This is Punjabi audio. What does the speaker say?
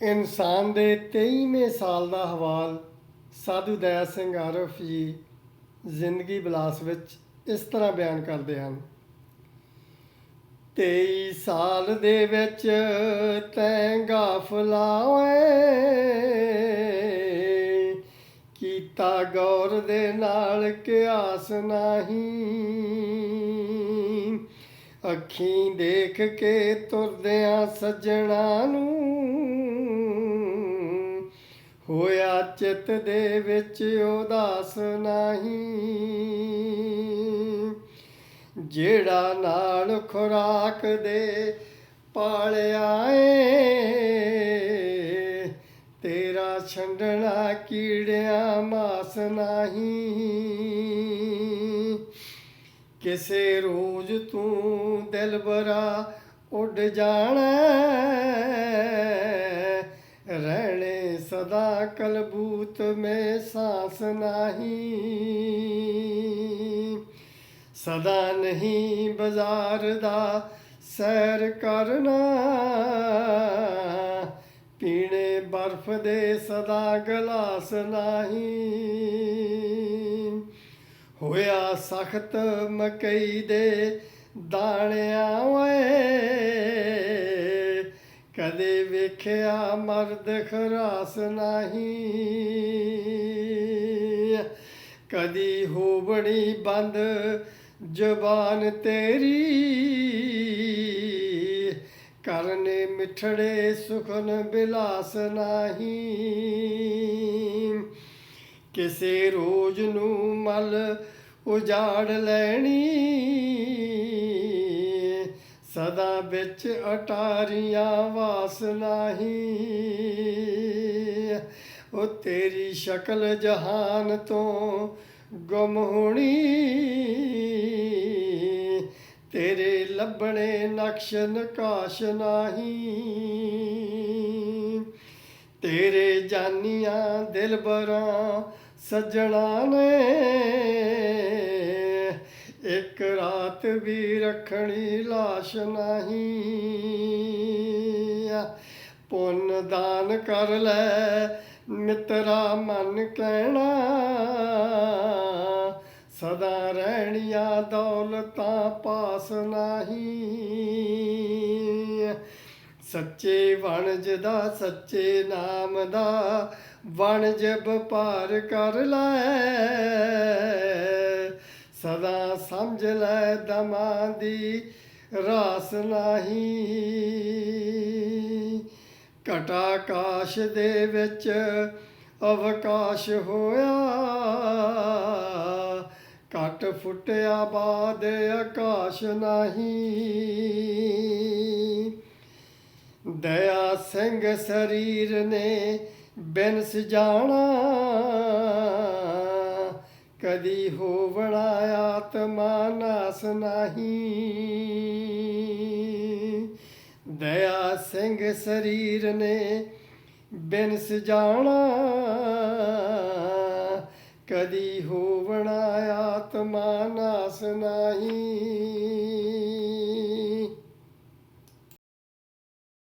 ਇਨਸਾਨ ਦੇ 23ਵੇਂ ਸਾਲ ਦਾ ਹਵਾਲ ਸਾਧੂ ਦਇਆ ਸਿੰਘ ਆਰਫ ਜੀ ਜ਼ਿੰਦਗੀ ਬਿਲਾਸ ਵਿੱਚ ਇਸ ਤਰ੍ਹਾਂ ਬਿਆਨ ਕਰਦੇ ਹਨ। 23 ਸਾਲ ਦੇ ਵਿੱਚ ਤੈਂ ਗਾਫਲਾ ਓਏ ਕੀਤਾ ਗੌਰ ਦੇ ਨਾਲ ਕਿਆਸ ਨਹੀਂ। ਅੱਖੀਂ ਦੇਖ ਕੇ ਤੁਰਦਿਆਂ ਸੱਜਣਾ ਨੂੰ। ਹੋਇਆ ਚਿੱਤ ਦੇ ਵਿੱਚ ਉਦਾਸ ਨਹੀਂ। ਜਿਹੜਾ ਨਾਲ ਖੁਰਾਕ ਦੇ ਪਾਲਿਆ ਏ, ਤੇਰਾ ਛੰਡਣਾ ਕੀੜਿਆਂ ਮਾਸ ਨਹੀਂ। ਕਿਸੇ ਰੋਜ਼ ਤੂੰ ਦਿਲ ਬਰਾ ਉੱਡ ਜਾਣਾ ਰਹਿਣੇ ਸਦਾ ਕਲਬੂਤ ਮੇ ਸਾਸ ਨਹੀਂ। ਸਦਾ ਨਹੀਂ ਬਾਜ਼ਾਰ ਦਾ ਸੈਰ ਕਰਨਾ। ਪੀਣੇ ਬਰਫ ਦੇ ਸਦਾ ਗਲਾਸ ਨਹੀਂ। ਹੋਇਆ ਸਖਤ ਮਕਈ ਦੇ ਦਾਣਿਆਂ ਓਏ। ਕਦੇ ਵੇਖਿਆ ਮਰਦ ਖਰਾਸ ਨਹੀਂ। ਕਦੀ ਹੋਬੜੀ ਬੰਦ ਜ਼ਬਾਨ ਤੇਰੀ। ਕਰਨੇ ਮਿਠੜੇ ਸੁਖਨ ਬਿਲਾਸ ਨਹੀਂ। ਕਿਸੇ ਰੋਜ਼ ਨੂੰ ਮਲ ਉਜਾੜ ਲੈਣੀ। ਸਦਾ ਵਿੱਚ ਅਟਾਰੀਆਂ ਵਾਸ ਨਹੀਂ। ਉਹ ਤੇਰੀ ਸ਼ਕਲ ਜਹਾਨ ਤੋਂ ਗੁੰਮ ਹੋਣੀ। ਤੇਰੇ ਲੱਭਣੇ ਨਕਸ਼ ਨਕਾਸ਼ ਨਹੀਂ। ਤੇਰੇ ਜਾਨੀਆਂ ਦਿਲਬਰਾਂ ਸੱਜਣਾ ਨੇ ਇੱਕ ਰਾਤ ਵੀ ਰੱਖਣੀ ਲਾਸ਼ ਨਹੀਂ। ਪੁੰਨ ਦਾਨ ਕਰ ਲੈ ਮਿੱਤਰਾ ਮਨ ਕਹਿਣਾ। ਸਦਾ ਰਹਿਣੀਆਂ ਦੌਲਤਾਂ ਪਾਸ ਨਹੀਂ। ਸੱਚੇ ਵਣਜ ਦਾ ਸੱਚੇ ਨਾਮ ਦਾ, ਵਣਜ ਵਪਾਰ ਕਰ ਲੈ। ਸਦਾ ਸਮਝ ਲੈ ਦਮਾਂ ਦੀ ਰਾਸ ਨਹੀਂ। ਘਟਾ ਕਾਸ਼ ਦੇ ਵਿੱਚ ਅਵਕਾਸ਼ ਹੋਇਆ। ਘਟ ਫੁੱਟਿਆ ਬਾਦ ਆਕਾਸ਼ ਨਹੀਂ। ਦਇਆ ਸਿੰਘ ਸਰੀਰ ਨੇ ਬਿਨ ਸਜਾਣਾ ਕਦੀ ਹੋਵਣਾ ਆਤਮਾ ਨਾਸ ਨਹੀਂ। ਦਇਆ ਸਿੰਘ ਸਰੀਰ ਨੇ ਬਿਨ ਸਜਾਣਾ ਕਦੀ ਹੋਵਣਾ ਆਤਮਾ ਨਾਸ ਨਹੀਂ।